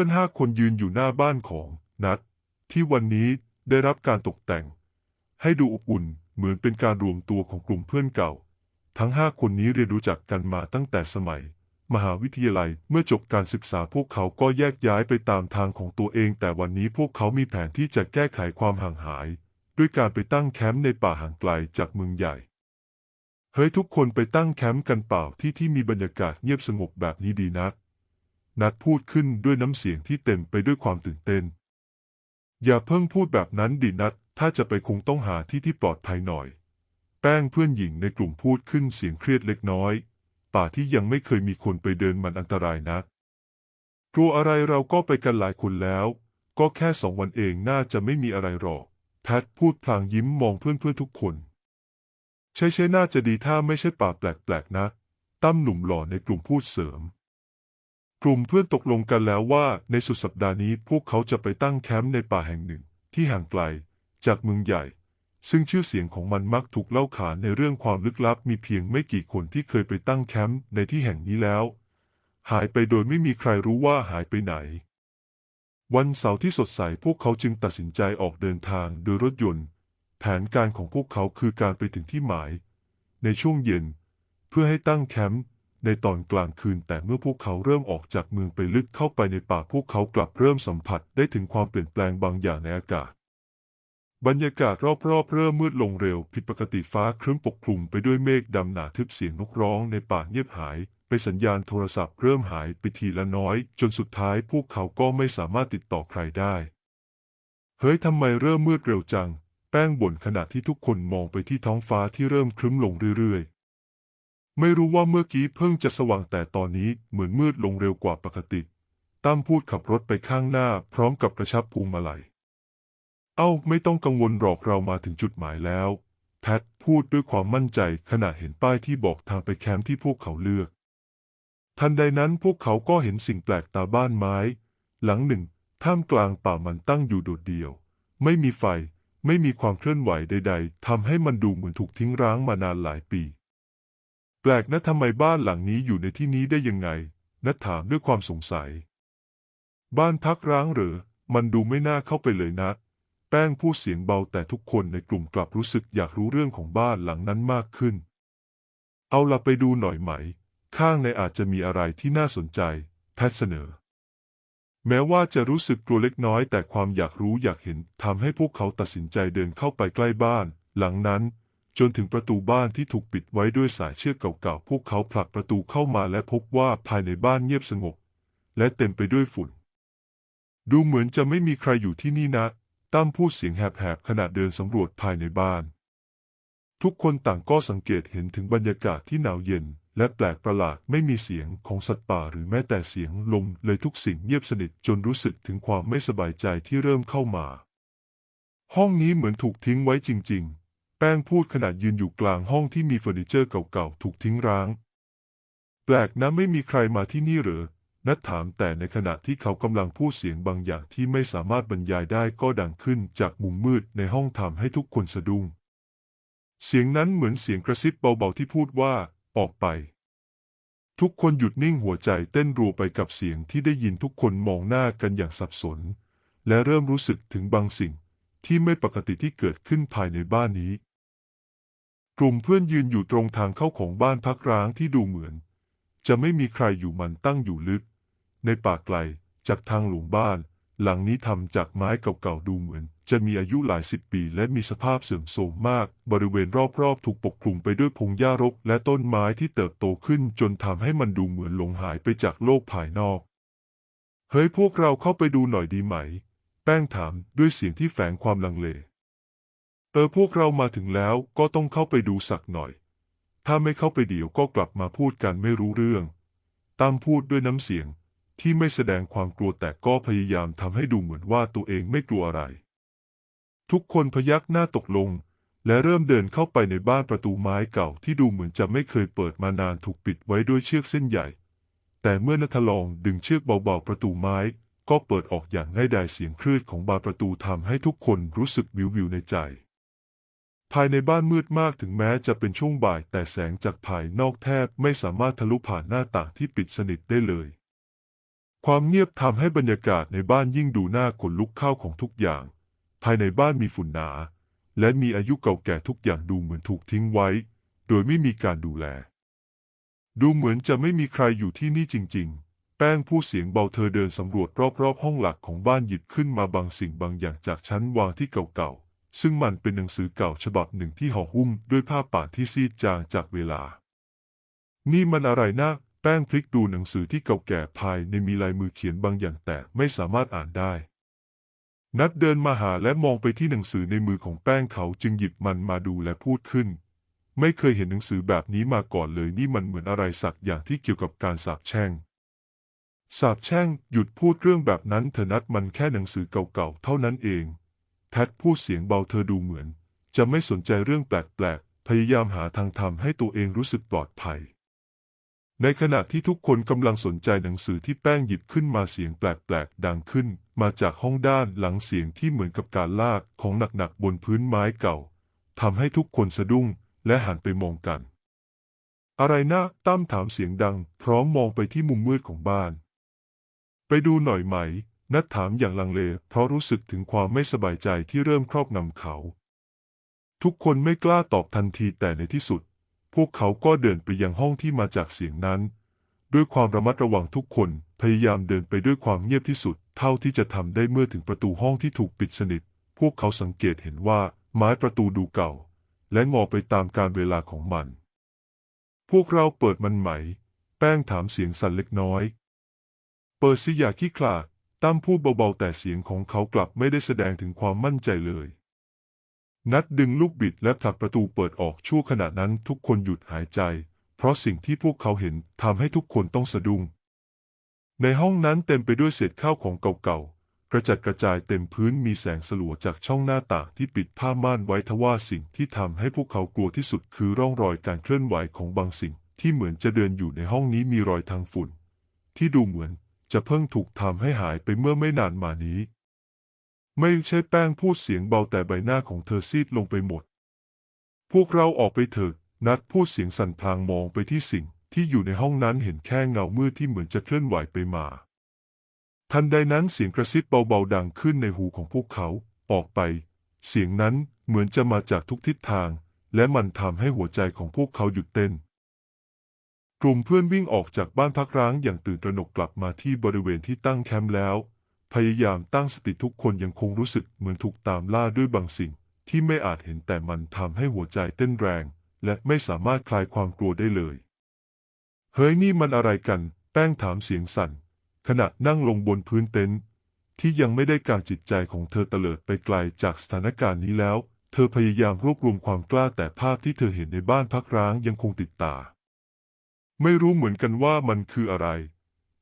เพื่อนห้าคนยืนอยู่หน้าบ้านของนัดที่วันนี้ได้รับการตกแต่ง ให้ดูอบอุ่นเหมือนเป็นการรวมตัวของกลุ่มเพื่อนเก่า ทั้งห้าคนนี้เรียนรู้จักกันมาตั้งแต่สมัย มหาวิทยาลัยเมื่อจบการศึกษาพวกเขาก็แยกย้ายไปตามทางของตัวเอง แต่วันนี้พวกเขามีแผนที่จะแก้ไขความห่างหาย ด้วยการไปตั้งแคมป์ในป่าห่างไกลจากเมืองใหญ่เฮ้ยทุกคนไปตั้งแคมป์กันเปล่าที่ที่มีบรรยากาศเงียบสงบแบบนี้ดีนัก นัดพูดขึ้นด้วยน้ำเสียงที่เต็มไปด้วยความตื่นเต้น อย่าเพิ่งพูดแบบนั้นดินัด ถ้าจะไปคงต้องหาที่ที่ปลอดภัยหน่อย แป้งเพื่อนหญิงในกลุ่มพูดขึ้นเสียงเครียดเล็กน้อย ป่าที่ยังไม่เคยมีคนไปเดินมันอันตรายนักกลัวอะไรเราก็ไปกันหลายคนแล้ว ก็แค่สองวันเองน่าจะไม่มีอะไรหรอก แพทพูดพลางยิ้มมองเพื่อนเพื่อนๆทุกคน ใช่ใช่น่าจะดีถ้าไม่ใช่ป่าแปลกๆนะ ตั้มหนุ่มหล่อในกลุ่มพูดเสริม กลุ่มเพื่อนตกลงกันแล้วว่าในสุดสัปดาห์นี้พวกเขาจะไปตั้งแคมป์ในป่าแห่งหนึ่ง ที่ห่างไกลจากเมืองใหญ่ ซึ่งชื่อเสียงของมันมักถูกเล่าขานในเรื่องความลึกลับ มีเพียงไม่กี่คนที่เคยไปตั้งแคมป์ในที่แห่งนี้แล้ว หายไปโดยไม่มีใครรู้ว่าหายไปไหน วันเสาร์ที่สดใสพวกเขาจึงตัดสินใจออกเดินทางโดยรถยนต์ แผนการของพวกเขาคือการไปถึงที่หมาย ในช่วงเย็น เพื่อให้ตั้งแคมป์ ในตอนกลางคืน แต่เมื่อพวกเขาเริ่มออกจากเมืองไปลึกเข้าไปในป่าพวกเขากลับเริ่มสัมผัสได้ถึงความเปลี่ยนแปลงบางอย่างในอากาศ บรรยากาศรอบๆเริ่มมืดลงเร็ว ผิดปกติฟ้าครึ้มปกคลุมไปด้วยเมฆดำหนาทึบเสียงนกร้องในป่าเงียบหายไปสัญญาณโทรศัพท์เริ่มหายไปทีละน้อย จนสุดท้ายพวกเขาก็ไม่สามารถติดต่อใครได้ เฮ้ยทำไมเริ่มมืดเร็วจัง แป้งบ่นขณะที่ทุกคนมองไปที่ท้องฟ้าที่เริ่มครึ้มลงเรื่อยๆ ไม่รู้ว่าเมื่อกี้เพิ่งจะสว่างแต่ตอนนี้เหมือนมืดลงเร็วกว่าปกติ ตั้มพูดขับรถไปข้างหน้าพร้อมกับกระชับพวงมาลัย เอ้าไม่ต้องกังวลหรอกเรามาถึงจุดหมายแล้ว แพทพูดด้วยความมั่นใจขณะเห็นป้ายที่บอกทางไปแคมป์ที่พวกเขาเลือก ทันใดนั้นพวกเขาก็เห็นสิ่งแปลกตาบ้านไม้ หลังหนึ่ง ท่ามกลางป่ามันตั้งอยู่โดดเดี่ยว ไม่มีไฟ ไม่มีความเคลื่อนไหวใด ๆทำให้มันดูเหมือนถูกทิ้งร้างมานานหลายปี แปลกนะทำไมบ้านหลังนี้อยู่ในที่นี้ได้ยังไง นัทถามด้วยความสงสัย บ้านพักร้างเหรอมันดูไม่น่าเข้าไปเลยนะ แป้งพูดเสียงเบาแต่ทุกคนในกลุ่มกลับรู้สึกอยากรู้เรื่องของบ้านหลังนั้นมากขึ้น เอาละไปดูหน่อยไหม ข้างในอาจจะมีอะไรที่น่าสนใจ แพทเสนอ แม้ว่าจะรู้สึกกลัวเล็กน้อยแต่ความอยากรู้อยากเห็นทำให้พวกเขาตัดสินใจเดินเข้าไปใกล้บ้าน หลังนั้น จนถึงประตูบ้านที่ถูกปิดไว้ด้วยสายเชือกเก่าๆ พวกเขาผลักประตูเข้ามาและพบว่าภายในบ้านเงียบสงบ และเต็มไปด้วยฝุ่น ดูเหมือนจะไม่มีใครอยู่ที่นี่นะตั้มพูดเสียงแหบๆขณะเดินสำรวจภายในบ้าน ทุกคนต่างก็สังเกตเห็นถึงบรรยากาศที่หนาวเย็น และแปลกประหลาดไม่มีเสียงของสัตว์ป่าหรือแม้แต่เสียงลมเลยทุกสิ่งเงียบสนิทจนรู้สึกถึงความไม่สบายใจที่เริ่มเข้ามา ห้องนี้เหมือนถูกทิ้งไว้จริง ๆ แป้งพูดขณะยืนอยู่กลางห้องที่มีเฟอร์นิเจอร์เก่าๆ ถูกทิ้งร้าง แปลกนะไม่มีใครมาที่นี่เหรอนัดถามแต่ในขณะที่เขากำลังพูดเสียงบางอย่างที่ไม่สามารถบรรยายได้ก็ดังขึ้นจากมุมมืดในห้องทำให้ทุกคนสะดุ้ง เสียงนั้นเหมือนเสียงกระซิบเบาๆที่พูดว่า ออกไป ทุกคนหยุดนิ่งหัวใจเต้นรัวไปกับเสียงที่ได้ยินทุกคนมองหน้ากันอย่างสับสน และเริ่มรู้สึกถึงบางสิ่งที่ไม่ปกติที่เกิดขึ้นภายในบ้านนี้ กลุ่มเพื่อนยืนอยู่ตรงทางเข้าของบ้านพักร้างที่ดูเหมือน จะไม่มีใครอยู่มันตั้งอยู่ลึก ในป่าไกลจากทางหลวงบ้าน หลังนี้ทำจากไม้เก่าๆดูเหมือน จะมีอายุหลายสิบปีและมีสภาพเสื่อมโทรมมาก บริเวณรอบๆ ถูกปกคลุมไปด้วยพงหญ้ารก และต้นไม้ที่เติบโตขึ้นจนทำให้มันดูเหมือนหลงหายไปจากโลกภายนอก เฮ้ยพวกเราเข้าไปดูหน่อยดีไหม แป้งถามด้วยเสียงที่แฝงความลังเล เออพวกเรามาถึงแล้วก็ต้องเข้าไปดูสักหน่อย ถ้าไม่เข้าไปเดี๋ยวก็กลับมาพูดกันไม่รู้เรื่องตั้มพูดด้วยน้ำเสียงที่ไม่แสดงความกลัวแต่ก็พยายามทำให้ดูเหมือนว่าตัวเองไม่กลัวอะไร ทุกคนพยักหน้าตกลง และเริ่มเดินเข้าไปในบ้านประตูไม้เก่าที่ดูเหมือนจะไม่เคยเปิดมานานถูกปิดไว้ด้วยเชือกเส้นใหญ่ แต่เมื่อนัทลองดึงเชือกเบาๆประตูไม้ ก็เปิดออกอย่างง่ายดายเสียงคลืดของบานประตูทำให้ทุกคนรู้สึกวิววิวในใจ ภายในบ้านมืดมากถึงแม้จะเป็นช่วงบ่าย แต่แสงจากภายนอกแทบไม่สามารถทะลุผ่านหน้าต่างที่ปิดสนิทได้เลย ความเงียบทำให้บรรยากาศในบ้านยิ่งดูน่าขนลุกเข้าของทุกอย่าง ภายในบ้านมีฝุ่นหนา และมีอายุเก่าแก่ทุกอย่างดูเหมือนถูกทิ้งไว้ โดยไม่มีการดูแล ดูเหมือนจะไม่มีใครอยู่ที่นี่จริง ๆ แป้งผู้เสียงเบาเธอเดินสำรวจรอบๆห้องหลักของบ้านหยิบขึ้นมาบางสิ่งบางอย่างจากชั้นวางที่เก่าๆ ซึ่งมันเป็นหนังสือเก่าฉบับหนึ่งที่ห่อหุ้มด้วยผ้าป่านที่ซีดจางจากเวลา นี่มันอะไรนะแป้งพลิกดูหนังสือที่เก่าแก่ภายในมีลายมือเขียนบางอย่างแต่ไม่สามารถอ่านได้ นัดเดินมาหาและมองไปที่หนังสือในมือของแป้งเขาจึงหยิบมันมาดูและพูดขึ้น ไม่เคยเห็นหนังสือแบบนี้มาก่อนเลยนี่มันเหมือนอะไรสักอย่างที่เกี่ยวกับการสาปแช่งสาปแช่งหยุดพูดเรื่องแบบนั้นเถอะนัดมันแค่หนังสือเก่าๆเท่านั้นเอง แพทพูดเสียงเบาเธอดูเหมือน จะไม่สนใจเรื่องแปลกๆ พยายามหาทางทำให้ตัวเองรู้สึกปลอดภัย ในขณะที่ทุกคนกำลังสนใจหนังสือที่แป้งหยิบขึ้นมาเสียงแปลกๆ ดังขึ้น มาจากห้องด้านหลังเสียงที่เหมือนกับการลากของหนักๆ บนพื้นไม้เก่าทำให้ทุกคนสะดุ้งและหันไปมองกัน อะไรนะตั้มถามเสียงดัง พร้อมมองไปที่มุมมืดของบ้าน ไปดูหน่อยไหม นัดถามอย่างลังเลเพราะรู้สึกถึงความไม่สบายใจที่เริ่มครอบงำเขา ทุกคนไม่กล้าตอบทันทีแต่ในที่สุด พวกเขาก็เดินไปยังห้องที่มาจากเสียงนั้น ด้วยความระมัดระวังทุกคนพยายามเดินไปด้วยความเงียบที่สุด เท่าที่จะทำได้เมื่อถึงประตูห้องที่ถูกปิดสนิท พวกเขาสังเกตเห็นว่าไม้ประตูดูเก่า และงอไปตามการเวลาของมัน พวกเราเปิดมันไหม แป้งถามเสียงสั่นเล็กน้อย เปิดสิยาขี้ขลาด ตั้มพูดเบาๆแต่เสียงของเขากลับไม่ได้แสดงถึงความมั่นใจเลย นัดดึงลูกบิดและผลักประตูเปิดออกชั่วขณะนั้นทุกคนหยุดหายใจ เพราะสิ่งที่พวกเขาเห็นทำให้ทุกคนต้องสะดุ้ง ในห้องนั้นเต็มไปด้วยเศษข้าวของเก่าๆ กระจัดกระจายเต็มพื้นมีแสงสลัวจากช่องหน้าต่างที่ปิดผ้าม่านไว้ทว่าสิ่งที่ทำให้พวกเขากลัวที่สุดคือร่องรอยการเคลื่อนไหวของบางสิ่งที่เหมือนจะเดินอยู่ในห้องนี้มีรอยทางฝุ่น ที่ดูเหมือน จะเพิ่งถูกทำให้หายไปเมื่อไม่นานมานี้ ไม่ใช่แป้งพูดเสียงเบาแต่ใบหน้าของเธอซีดลงไปหมด พวกเราออกไปเถิดนัดพูดเสียงสั่นพลางมองไปที่สิ่งที่อยู่ในห้องนั้นเห็นแค่เงามืดที่เหมือนจะเคลื่อนไหวไปมา ทันใดนั้นเสียงกระซิบเบาๆดังขึ้นในหูของพวกเขา ออกไป เสียงนั้นเหมือนจะมาจากทุกทิศทาง และมันทำให้หัวใจของพวกเขาหยุดเต้น กลุ่มเพื่อนวิ่งออกจากบ้านพักร้างอย่างตื่นตระหนกกลับมาที่บริเวณที่ตั้งแคมป์แล้ว พยายามตั้งสติทุกคนยังคงรู้สึกเหมือนถูกตามล่าด้วยบางสิ่ง ที่ไม่อาจเห็นแต่มันทำให้หัวใจเต้นแรง และไม่สามารถคลายความกลัวได้เลย เฮ้ยนี่มันอะไรกัน แป้งถามเสียงสั่น ขณะนั่งลงบนพื้นเต็นท์ที่ยังไม่ได้กางจิตใจของเธอเตลิดไปไกลจากสถานการณ์นี้แล้ว เธอพยายามรวบรวมความกล้าแต่ภาพที่เธอเห็นในบ้านพักร้างยังคงติดตา ไม่รู้เหมือนกันว่ามันคืออะไร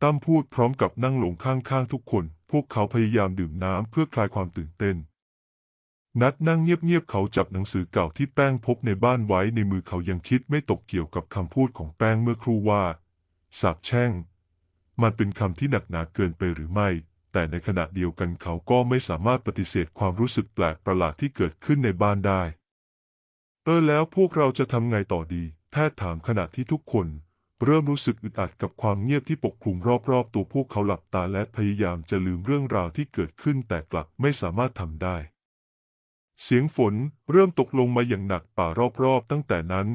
ตั้มพูดพร้อมกับนั่งหลงข้างๆทุกคน พวกเขาพยายามดื่มน้ำเพื่อคลายความตื่นเต้น นัดนั่งเงียบๆเขาจับหนังสือเก่าที่แป้งพบในบ้านไว้ในมือเขายังคิดไม่ตกเกี่ยวกับคำพูดของแป้งเมื่อครู่ว่าสาบแช่ง มันเป็นคำที่หนักหนาเกินไปหรือไม่ แต่ในขณะเดียวกันเขาก็ไม่สามารถปฏิเสธความรู้สึกแปลกประหลาดที่เกิดขึ้นในบ้านได้ เออแล้วพวกเราจะทำไงต่อดีแพทย์ถามขณะที่ทุกคน เริ่มรู้สึกอึดอัดกับความเงียบที่ปกคลุมรอบๆ ตัวพวกเขาหลับตาและพยายามจะลืมเรื่องราวที่เกิดขึ้นแต่กลับไม่สามารถทำได้ เสียงฝนเริ่มตกลงมาอย่างหนักป่ารอบๆ ตั้งแต่นั้น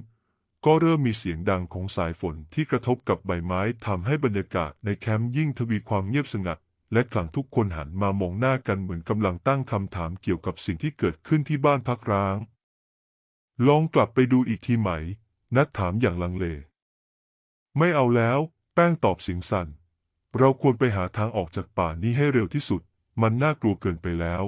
ก็เริ่มมีเสียงดังของสายฝนที่กระทบกับใบไม้ทำให้บรรยากาศในแคมป์ยิ่งทวีความเงียบสงัด และครั้งทุกคนหันมามองหน้ากันเหมือนกำลังตั้งคำถามเกี่ยวกับสิ่งที่เกิดขึ้นที่บ้านพักร้าง ลองกลับไปดูอีกทีไหม นัดถามอย่างลังเล ไม่เอาแล้ว แป้งตอบเสียงสั่น เราควรไปหาทางออกจากป่านี้ให้เร็วที่สุด มันน่ากลัวเกินไปแล้ว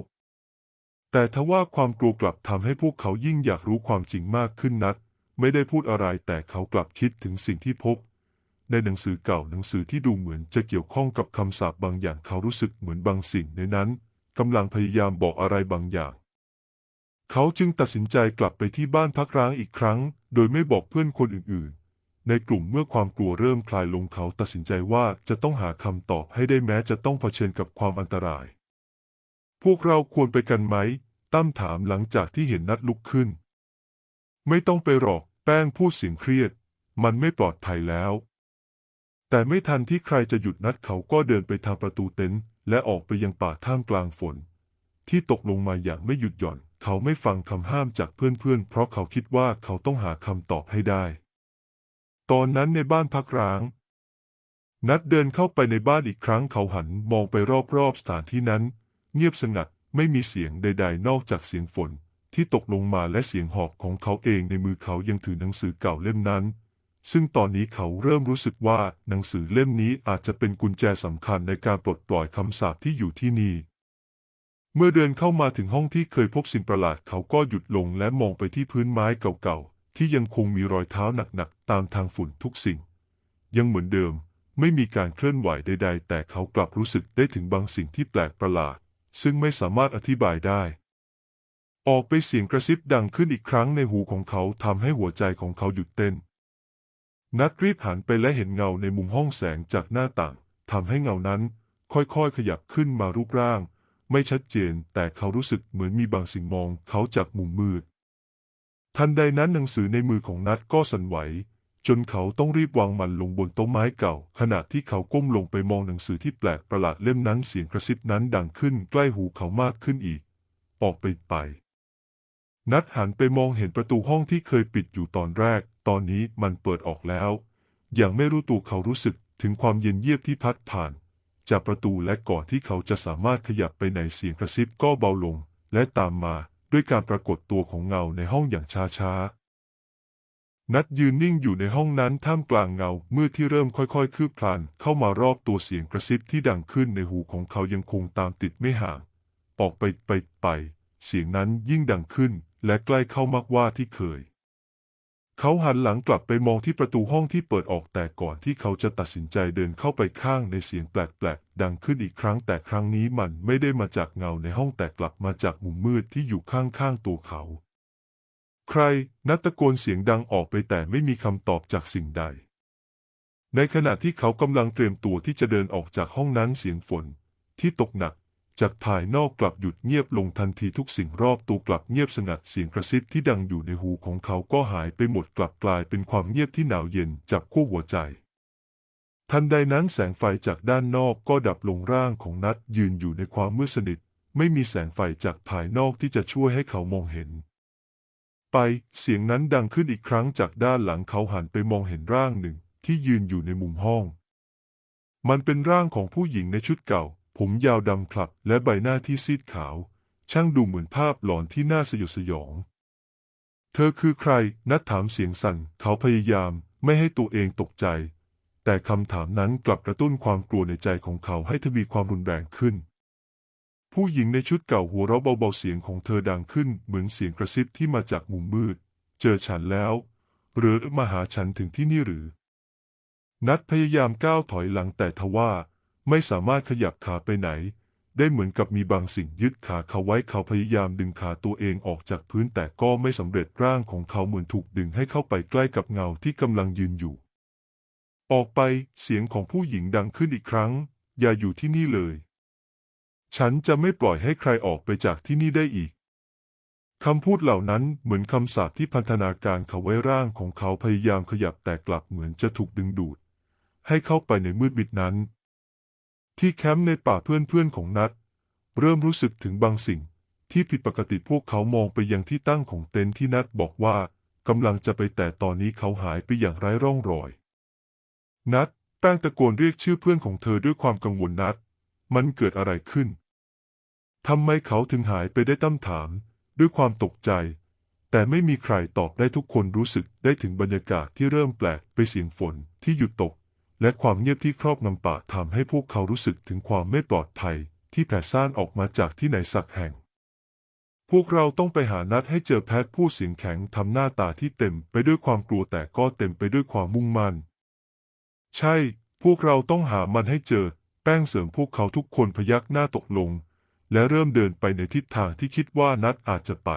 แต่ทว่าความกลัวกลับทำให้พวกเขายิ่งอยากรู้ความจริงมากขึ้นนัดไม่ได้พูดอะไรแต่เขากลับคิดถึงสิ่งที่พบ ในหนังสือเก่าหนังสือที่ดูเหมือนจะเกี่ยวข้องกับคำสาปบางอย่างเขารู้สึกเหมือนบางสิ่งในนั้นกำลังพยายามบอกอะไรบางอย่างเขาจึงตัดสินใจกลับไปที่บ้านพักร้างอีกครั้ง โดยไม่บอกเพื่อนคนอื่นๆ ในกลุ่มเมื่อความกลัวเริ่มคลายลงเขาตัดสินใจว่าจะต้องหาคำตอบให้ได้แม้จะต้องเผชิญกับความอันตราย พวกเราควรไปกันไหม ตั้มถามหลังจากที่เห็นนัดลุกขึ้น ไม่ต้องไปหรอก แป้งพูดเสียงเครียด มันไม่ปลอดภัยแล้ว แต่ไม่ทันที่ใครจะหยุดนัดเขาก็เดินไปทางประตูเต็นท์และออกไปยังป่าท่ามกลางฝน ที่ตกลงมาอย่างไม่หยุดหย่อน เขาไม่ฟังคำห้ามจากเพื่อนๆเพราะเขาคิดว่าเขาต้องหาคำตอบให้ได้ ตอนนั้นในบ้านพักร้าง นัดเดินเข้าไปในบ้านอีกครั้งเขาหันมองไปรอบๆสถานที่นั้น เงียบสงัดไม่มีเสียงใด ๆ นอกจากเสียงฝนที่ตกลงมาและเสียงหอบของเขาเองในมือเขายังถือหนังสือเก่าเล่มนั้น ซึ่งตอนนี้เขาเริ่มรู้สึกว่าหนังสือเล่มนี้อาจจะเป็นกุญแจสำคัญในการปลดปล่อยคำสาปที่อยู่ที่นี่ เมื่อเดินเข้ามาถึงห้องที่เคยพบสิ่งประหลาดเขาก็หยุดลงและมองไปที่พื้นไม้เก่าๆ ที่ยังคงมีรอยเท้าหนักๆตามทางฝุ่นทุกสิ่ง ยังเหมือนเดิมไม่มีการเคลื่อนไหวใด ๆ แต่เขากลับรู้สึกได้ถึงบางสิ่งที่แปลกประหลาด ซึ่งไม่สามารถอธิบายได้ ออกไปเสียงกระซิบดังขึ้นอีกครั้งในหูของเขาทำให้หัวใจของเขาหยุดเต้น นัดรีบหันไปและเห็นเงาในมุมห้องแสงจากหน้าต่างทำให้เงานั้น ค่อยๆ ขยับขึ้นมารูปร่าง ไม่ชัดเจนแต่เขารู้สึกเหมือนมีบางสิ่งมองเขาจากมุมมืด ทันใดนั้นหนังสือในมือของนัดก็สั่นไหว จนเขาต้องรีบวางมันลงบนโต๊ะไม้เก่า ขณะที่เขาก้มลงไปมองหนังสือที่แปลกประหลาดเล่มนั้นเสียงกระซิบนั้นดังขึ้นใกล้หูเขามากขึ้นอีก ออกไปไป นัดหันไปมองเห็นประตูห้องที่เคยปิดอยู่ตอนแรก ตอนนี้มันเปิดออกแล้ว อย่างไม่รู้ตัวเขารู้สึกถึงความเย็นเยียบที่พัดผ่าน จากประตูและก่อนที่เขาจะสามารถขยับไปไหนเสียงกระซิบก็เบาลง และตามมา ด้วยการปรากฏตัวของเงาในห้องอย่างช้าๆ นัดยืนนิ่งอยู่ในห้องนั้นท่ามกลางเงาเมื่อที่เริ่มค่อยๆ คืบคลานเข้ามารอบตัวเสียงกระซิบที่ดังขึ้นในหูของเขายังคงตามติดไม่ห่างออกไปไปไป เสียงนั้นยิ่งดังขึ้นและใกล้เข้ามากว่าที่เคย เขาหันหลังกลับไปมองที่ประตูห้องที่เปิดออกแต่ก่อนที่เขาจะตัดสินใจเดินเข้าไปข้างในเสียงแปลกๆ ดังขึ้นอีกครั้งแต่ครั้งนี้มันไม่ได้มาจากเงาในห้องแต่กลับมาจากมุมมืดที่อยู่ข้างๆตัวเขา ใครนัดตะโกนเสียงดังออกไปแต่ไม่มีคำตอบจากสิ่งใด ในขณะที่เขากำลังเตรียมตัวที่จะเดินออกจากห้องนั้นเสียงฝนที่ตกหนัก จากภายนอกกลับหยุดเงียบลงทันทีทุกสิ่งรอบตัวกลับเงียบสงัดเสียงกระซิบที่ดังอยู่ในหูของเขาก็หายไปหมดกลับกลายเป็นความเงียบที่หนาวเย็นจับขั้วหัวใจ ทันใดนั้นแสงไฟจากด้านนอกก็ดับลงร่างของนัดยืนอยู่ในความมืดสนิท ไม่มีแสงไฟจากภายนอกที่จะช่วยให้เขามองเห็น ไปเสียงนั้นดังขึ้นอีกครั้งจากด้านหลังเขาหันไปมองเห็นร่างหนึ่งที่ยืนอยู่ในมุมห้อง มันเป็นร่างของผู้หญิงในชุดเก่า ผมยาวดำคลับและใบหน้าที่ซีดขาว ช่างดูเหมือนภาพหลอนที่น่าสยดสยอง เธอคือใคร นัดถามเสียงสั่น เขาพยายามไม่ให้ตัวเองตกใจ แต่คำถามนั้นกลับกระตุ้นความกลัวในใจของเขาให้ทวีความรุนแรงขึ้น ผู้หญิงในชุดเก่าหัวเราะเบาๆเสียงของเธอดังขึ้น เหมือนเสียงกระซิบที่มาจากมุมมืด เจอฉันแล้ว หรือมาหาฉันถึงที่นี่หรือ นัดพยายามก้าวถอยหลังแต่ทว่า ไม่สามารถขยับขาไปไหน ได้เหมือนกับมีบางสิ่งยึดขาเขาไว้เขาพยายามดึงขาตัวเองออกจากพื้นแต่ก็ไม่สำเร็จร่างของเขาเหมือนถูกดึงให้เข้าไปใกล้กับเงาที่กำลังยืนอยู่ ออกไปเสียงของผู้หญิงดังขึ้นอีกครั้ง อย่าอยู่ที่นี่เลย ฉันจะไม่ปล่อยให้ใครออกไปจากที่นี่ได้อีกคำพูดเหล่านั้นเหมือนคำสาปที่พันธนาการเขาไว้ร่างของเขาพยายามขยับแต่กลับเหมือนจะถูกดึงดูด ให้เข้าไปในมืดมิดนั้น ที่แคมป์ในป่าเพื่อนๆของนัดเริ่มรู้สึกถึงบางสิ่งที่ผิดปกติพวกเขามองไปยังที่ตั้งของเต็นท์ที่นัดบอกว่ากำลังจะไปแต่ตอนนี้เขาหายไปอย่างไร้ร่องรอย นัดแป้งตะโกนเรียกชื่อเพื่อนของเธอด้วยความกังวลนัด มันเกิดอะไรขึ้นทำไมเขาถึงหายไปได้ตั้มถาม ด้วยความตกใจ แต่ไม่มีใครตอบได้ทุกคนรู้สึกได้ถึงบรรยากาศที่เริ่มแปลกไปเสียงฝนที่หยุดตก และความเงียบที่ครอบงำป่าทำให้พวกเขารู้สึกถึงความไม่ปลอดภัยที่แผ่ซ่านออกมาจากที่ไหนสักแห่ง พวกเราต้องไปหานัดให้เจอแพทย์ผู้เสียงแข็งทำหน้าตาที่เต็มไปด้วยความกลัวแต่ก็เต็มไปด้วยความมุ่งมั่น ใช่ พวกเราต้องหามันให้เจอ แป้งเสริมพวกเขาทุกคนพยักหน้าตกลง และเริ่มเดินไปในทิศทางที่คิดว่านัดอาจจะไป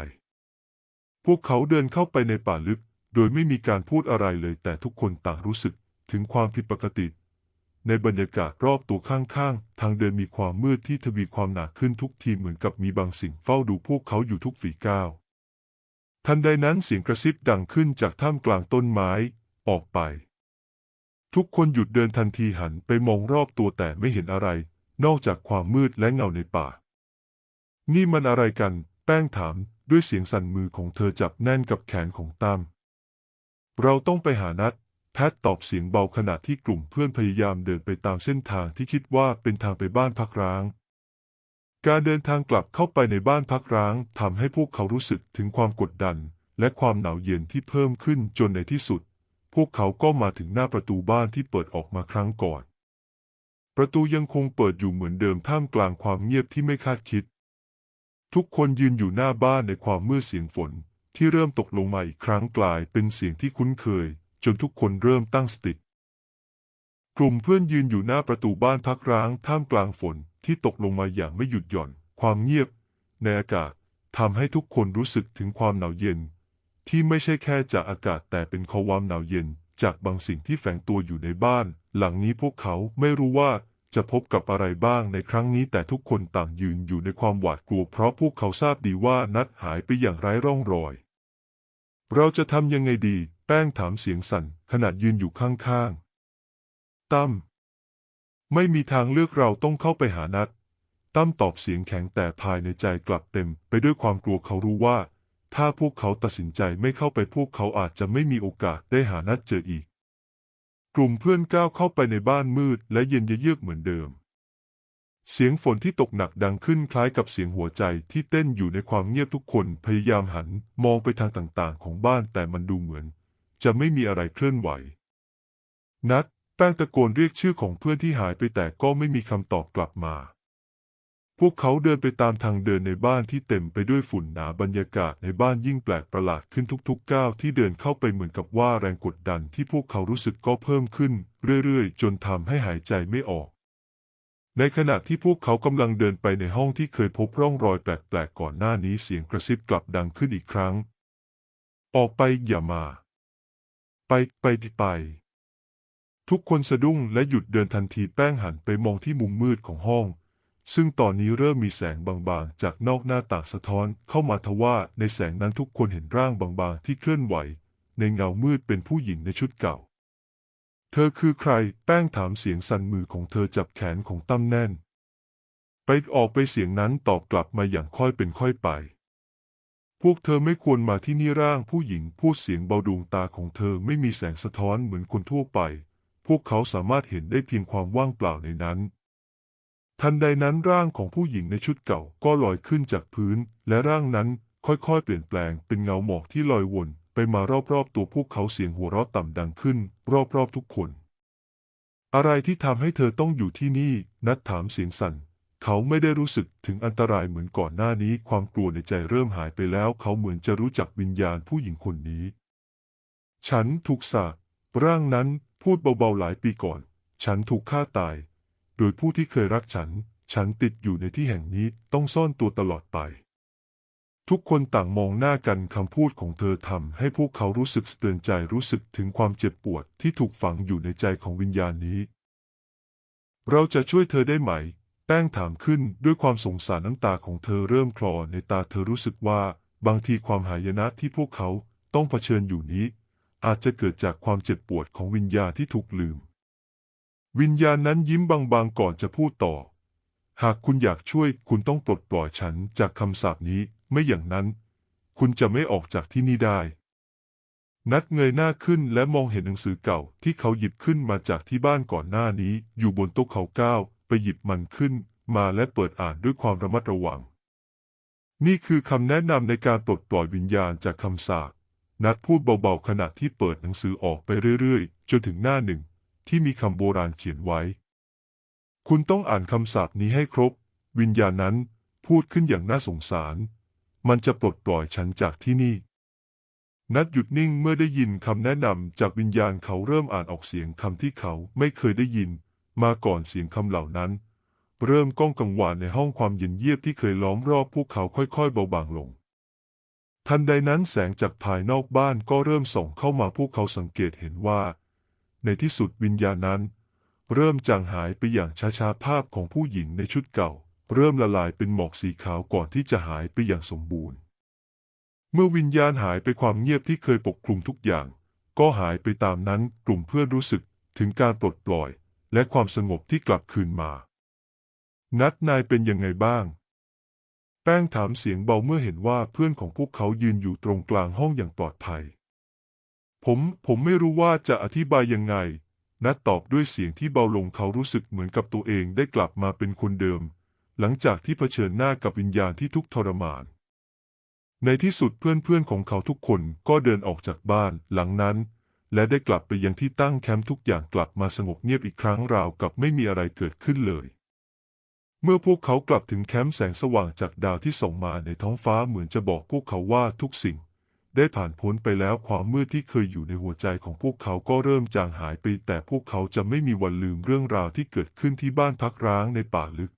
พวกเขาเดินเข้าไปในป่าลึก โดยไม่มีการพูดอะไรเลยแต่ทุกคนต่างรู้สึก ถึงความผิดปกติ ในบรรยากาศรอบตัวข้างๆ ทางเดินมีความมืดที่ทวีความหนาขึ้นทุกทีเหมือนกับมีบางสิ่งเฝ้าดูพวกเขาอยู่ทุกฝีก้าวทันใดนั้นเสียงกระซิบดังขึ้นจากท่ามกลางต้นไม้ ออกไป ทุกคนหยุดเดินทันทีหันไปมองรอบตัวแต่ไม่เห็นอะไร นอกจากความมืดและเงาในป่า นี่มันอะไรกัน แป้งถามด้วยเสียงสั่นมือของเธอจับแน่นกับแขนของตั้มเราต้องไปหานัด แพทตอบเสียงเบาขณะที่กลุ่มเพื่อนพยายามเดินไปตามเส้นทางที่คิดว่าเป็นทางไปบ้านพักร้าง การเดินทางกลับเข้าไปในบ้านพักร้างทำให้พวกเขารู้สึกถึงความกดดัน และความหนาวเย็นที่เพิ่มขึ้นจนในที่สุด พวกเขาก็มาถึงหน้าประตูบ้านที่เปิดออกมาครั้งก่อน ประตูยังคงเปิดอยู่เหมือนเดิมท่ามกลางความเงียบที่ไม่คาดคิด ทุกคนยืนอยู่หน้าบ้านในความมืดเสียงฝนที่เริ่มตกลงมาอีกครั้งกลายเป็นเสียงที่คุ้นเคย จนทุกคนเริ่มตั้งสติ กลุ่มเพื่อนยืนอยู่หน้าประตูบ้านพักร้างท่ามกลางฝนที่ตกลงมาอย่างไม่หยุดหย่อน ความเงียบ ในอากาศทำให้ทุกคนรู้สึกถึงความหนาวเย็น ที่ไม่ใช่แค่จากอากาศแต่เป็นความหนาวเย็นจากบางสิ่งที่แฝงตัวอยู่ในบ้าน หลังนี้พวกเขาไม่รู้ว่าจะพบกับอะไรบ้างในครั้งนี้แต่ทุกคนต่างยืนอยู่ในความหวาดกลัว เพราะพวกเขาทราบดีว่านัดหายไปอย่างไร้ร่องรอย เราจะทำยังไงดี แป้งถามเสียงสั่นขณะยืนอยู่ข้างๆ ตั้ม ไม่มีทางเลือกเราต้องเข้าไปหานัด ตั้มตอบเสียงแข็งแต่ภายในใจกลับเต็มไปด้วยความกลัวเขารู้ว่า ถ้าพวกเขาตัดสินใจไม่เข้าไปพวกเขาอาจจะไม่มีโอกาสได้หานัดเจออีก กลุ่มเพื่อนก้าวเข้าไปในบ้านมืดและเย็นเยือกเหมือนเดิม เสียงฝนที่ตกหนักดังขึ้นคล้ายกับเสียงหัวใจที่เต้นอยู่ในความเงียบทุกคนพยายามหันมองไปทางต่างๆ ของบ้านแต่มันดูเหมือน จะไม่มีอะไรเคลื่อนไหว นัดแป้งตะโกนเรียกชื่อของเพื่อนที่หายไปแต่ก็ไม่มีคำตอบกลับมา พวกเขาเดินไปตามทางเดินในบ้านที่เต็มไปด้วยฝุ่นหนาบรรยากาศในบ้านยิ่งแปลกประหลาดขึ้นทุกๆก้าวที่เดินเข้าไปเหมือนกับว่าแรงกดดันที่พวกเขารู้สึกก็เพิ่มขึ้น เรื่อยๆ จนทำให้หายใจไม่ออก ในขณะที่พวกเขากำลังเดินไปในห้องที่เคยพบร่องรอยแปลกๆก่อนหน้านี้เสียงกระซิบกลับดังขึ้นอีกครั้ง ออกไปอย่ามา ไปไปไป ทุกคนสะดุ้งและหยุดเดินทันทีแป้งหันไปมองที่มุมมืดของห้อง ซึ่งตอนนี้เริ่มมีแสงบางๆ จากนอกหน้าต่างสะท้อนเข้ามาทว่าในแสงนั้นทุกคนเห็นร่างบางๆ ที่เคลื่อนไหว ในเงามืดเป็นผู้หญิงในชุดเก่า เธอคือใครแป้งถามเสียงสั่นมือของเธอจับแขนของตั้มแน่น ไปออกไปเสียงนั้นตอบกลับมาอย่างค่อยเป็นค่อยไป พวกเธอไม่ควรมาที่นี่ร่างผู้หญิงพูดเสียงเบาดวงตาของเธอไม่มีแสงสะท้อนเหมือนคนทั่วไป พวกเขาสามารถเห็นได้เพียงความว่างเปล่าในนั้น ทันใดนั้นร่างของผู้หญิงในชุดเก่าก็ลอยขึ้นจากพื้น และร่างนั้นค่อยๆ เปลี่ยนแปลงเป็นเงาหมอกที่ลอยวนไปมารอบๆ ตัวพวกเขาเสียงหัวเราะต่ำดังขึ้น รอบๆทุกคน อะไรที่ทำให้เธอต้องอยู่ที่นี่ นัดถามเสียงสั่น เขาไม่ได้รู้สึกถึงอันตรายเหมือนก่อนหน้านี้ ความกลัวในใจเริ่มหายไปแล้ว เขาเหมือนจะรู้จักวิญญาณผู้หญิงคนนี้ ฉันถูกสาปร่างนั้นพูดเบาๆหลายปีก่อน ฉันถูกฆ่าตาย โดยผู้ที่เคยรักฉัน ฉันติดอยู่ในที่แห่งนี้ต้องซ่อนตัวตลอดไป ทุกคนต่างมองหน้ากันคำพูดของเธอทำให้พวกเขารู้สึกสะเตือนใจรู้สึกถึงความเจ็บปวดที่ถูกฝังอยู่ในใจของวิญญาณนี้ เราจะช่วยเธอได้ไหม แป้งถามขึ้นด้วยความสงสารน้ำตาของเธอเริ่มคลอในตาเธอรู้สึกว่าบางทีความหายนะที่พวกเขาต้องเผชิญอยู่นี้ อาจจะเกิดจากความเจ็บปวดของวิญญาณที่ถูกลืม วิญญาณนั้นยิ้มบางๆก่อนจะพูดต่อ หากคุณอยากช่วยคุณต้องปลดปล่อยฉันจากคำสาปนี้ไม่อย่างนั้น คุณจะไม่ออกจากที่นี่ได้ นัดเงยหน้าขึ้นและมองเห็นหนังสือเก่าที่เขาหยิบขึ้นมาจากที่บ้านก่อนหน้านี้อยู่บนโต๊ะเขาก้าว ไปหยิบมันขึ้นมาและเปิดอ่านด้วยความระมัดระวัง นี่คือคำแนะนำในการปลดปล่อยวิญญาณจากคำสาปนัดพูดเบาๆขณะที่เปิดหนังสือออกไปเรื่อยๆ จนถึงหน้าหนึ่ง ที่มีคำโบราณเขียนไว้ คุณต้องอ่านคำสาปนี้ให้ครบ วิญญาณนั้นพูดขึ้นอย่างน่าสงสาร มันจะปลดปล่อยฉันจากที่นี่ นัดหยุดนิ่งเมื่อได้ยินคำแนะนำจากวิญญาณเขาเริ่มอ่านออกเสียงคำที่เขาไม่เคยได้ยิน มาก่อนเสียงคำเหล่านั้น เริ่มก้องกังวานในห้องความเย็นเยียบที่เคยล้อมรอบพวกเขาค่อยๆเบาบางลง ทันใดนั้นแสงจากภายนอกบ้านก็เริ่มส่องเข้ามาพวกเขาสังเกตเห็นว่า ในที่สุดวิญญาณนั้น เริ่มจางหายไปอย่างช้าๆภาพของผู้หญิงในชุดเก่า เริ่มละลายเป็นหมอกสีขาวก่อนที่จะหายไปอย่างสมบูรณ์ เมื่อวิญญาณหายไปความเงียบที่เคยปกคลุมทุกอย่าง ก็หายไปตามนั้นกลุ่มเพื่อนรู้สึกถึงการปลดปล่อย และความสงบที่กลับคืนมา นัดนายเป็นยังไงบ้าง แป้งถามเสียงเบาเมื่อเห็นว่าเพื่อนของพวกเขายืนอยู่ตรงกลางห้องอย่างปลอดภัย ผมผมไม่รู้ว่าจะอธิบายยังไง นัดตอบด้วยเสียงที่เบาลงเขารู้สึกเหมือนกับตัวเองได้กลับมาเป็นคนเดิม หลังจากที่เผชิญหน้ากับวิญญาณที่ทุกทรมานในที่สุดเพื่อนๆของเขาทุกคนก็เดินออกจากบ้าน หลังนั้น และได้กลับไปยังที่ตั้งแคมป์ทุกอย่างกลับมาสงบเงียบอีกครั้งราวกับไม่มีอะไรเกิดขึ้นเลย เมื่อพวกเขากลับถึงแคมป์แสงสว่างจากดาวที่ส่องมาในท้องฟ้าเหมือนจะบอกพวกเขาว่าทุกสิ่ง ได้ผ่านพ้นไปแล้วความมืดที่เคยอยู่ในหัวใจของพวกเขาก็เริ่มจางหายไป แต่พวกเขาจะไม่มีวันลืมเรื่องราวที่เกิดขึ้นที่บ้านพักร้างในป่าลึก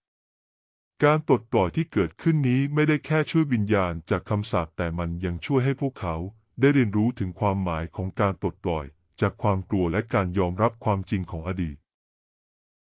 การปลดปล่อยที่เกิดขึ้นนี้ไม่ได้แค่ช่วยวิญญาณจากคำสาปแต่มันยังช่วยให้พวกเขา ได้เรียนรู้ถึงความหมายของการปลดปล่อย จากความกลัวและการยอมรับความจริงของอดีต